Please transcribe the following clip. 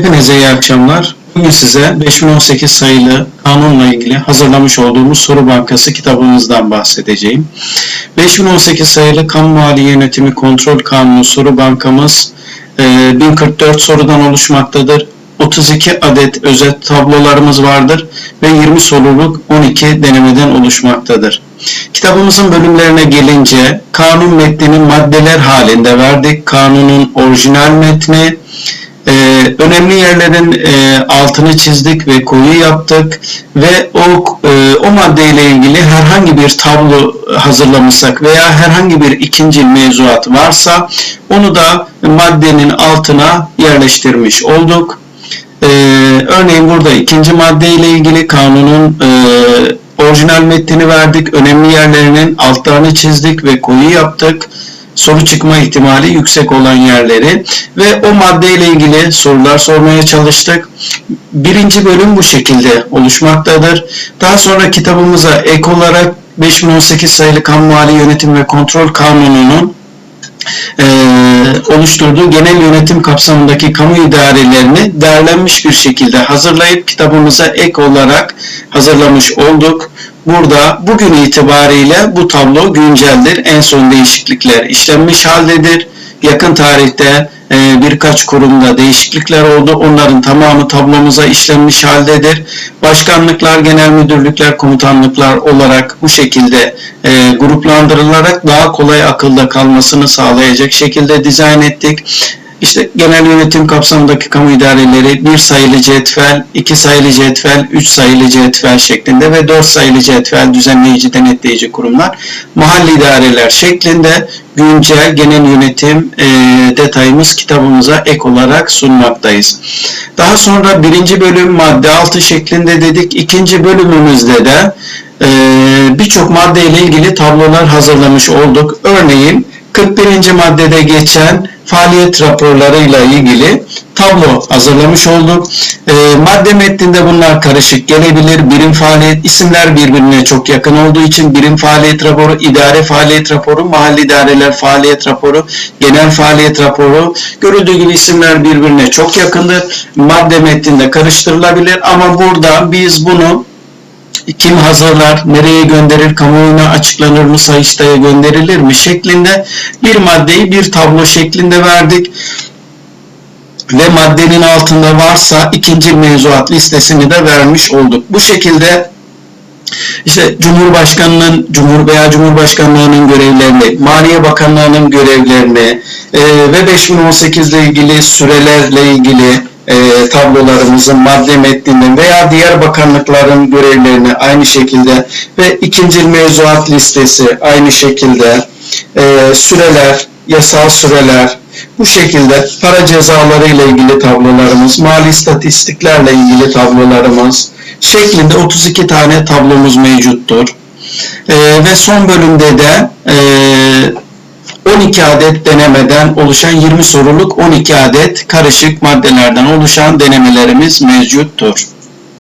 Hepinize iyi akşamlar. Bugün size 5018 sayılı kanunla ilgili hazırlamış olduğumuz soru bankası kitabımızdan bahsedeceğim. 5018 sayılı Kamu Mali Yönetimi Kontrol Kanunu soru bankamız e, 1044 sorudan oluşmaktadır. 32 adet özet tablolarımız vardır ve 20 soruluk 12 denemeden oluşmaktadır. Kitabımızın bölümlerine gelince kanun metnini maddeler halinde verdik. Kanunun orijinal metni, ee, önemli yerlerin e, altını çizdik ve koyu yaptık ve o e, o maddeyle ilgili herhangi bir tablo hazırlamışsak veya herhangi bir ikinci mevzuat varsa onu da maddenin altına yerleştirmiş olduk. Ee, örneğin burada ikinci madde ile ilgili kanunun e, orijinal metnini verdik, önemli yerlerinin altlarını çizdik ve koyu yaptık soru çıkma ihtimali yüksek olan yerleri ve o maddeyle ilgili sorular sormaya çalıştık. Birinci bölüm bu şekilde oluşmaktadır. Daha sonra kitabımıza ek olarak 5018 sayılı Kamu Mali Yönetim ve Kontrol Kanunu'nun e, oluşturduğu genel yönetim kapsamındaki kamu idarelerini değerlenmiş bir şekilde hazırlayıp kitabımıza ek olarak hazırlamış olduk. Burada bugün itibariyle bu tablo günceldir. En son değişiklikler işlenmiş haldedir. Yakın tarihte birkaç kurumda değişiklikler oldu. Onların tamamı tablomuza işlenmiş haldedir. Başkanlıklar, genel müdürlükler, komutanlıklar olarak bu şekilde e, gruplandırılarak daha kolay akılda kalmasını sağlayacak şekilde dizayn ettik. İşte genel yönetim kapsamındaki kamu idareleri bir sayılı cetvel, iki sayılı cetvel, üç sayılı cetvel şeklinde ve dört sayılı cetvel düzenleyici denetleyici kurumlar, mahalli idareler şeklinde güncel genel yönetim e, detayımız kitabımıza ek olarak sunmaktayız. Daha sonra birinci bölüm madde altı şeklinde dedik. İkinci bölümümüzde de e, birçok madde ile ilgili tablolar hazırlamış olduk. Örneğin 41. maddede geçen faaliyet raporlarıyla ilgili tablo hazırlamış olduk. E, madde metninde bunlar karışık gelebilir. Birim faaliyet isimler birbirine çok yakın olduğu için birim faaliyet raporu, idare faaliyet raporu, mahalli idareler faaliyet raporu, genel faaliyet raporu. Görüldüğü gibi isimler birbirine çok yakındır. Madde metninde karıştırılabilir ama burada biz bunu kim hazırlar, nereye gönderir, kamuoyuna açıklanır mı, Sayıştay'a gönderilir mi şeklinde bir maddeyi bir tablo şeklinde verdik. Ve maddenin altında varsa ikinci mevzuat listesini de vermiş olduk. Bu şekilde işte Cumhurbaşkanının, Cumhur veya Cumhurbaşkanlığının görevlerini, Maliye Bakanlığı'nın görevlerini e, ve 5018 ile ilgili sürelerle ilgili tablolarımızın madde metninden veya diğer bakanlıkların görevlerini aynı şekilde ve ikinci mevzuat listesi aynı şekilde e, süreler, yasal süreler, bu şekilde para cezaları ile ilgili tablolarımız, mali istatistiklerle ilgili tablolarımız şeklinde 32 tane tablomuz mevcuttur. E, ve son bölümde de e, 12 adet denemeden oluşan 20 soruluk 12 adet karışık maddelerden oluşan denemelerimiz mevcuttur.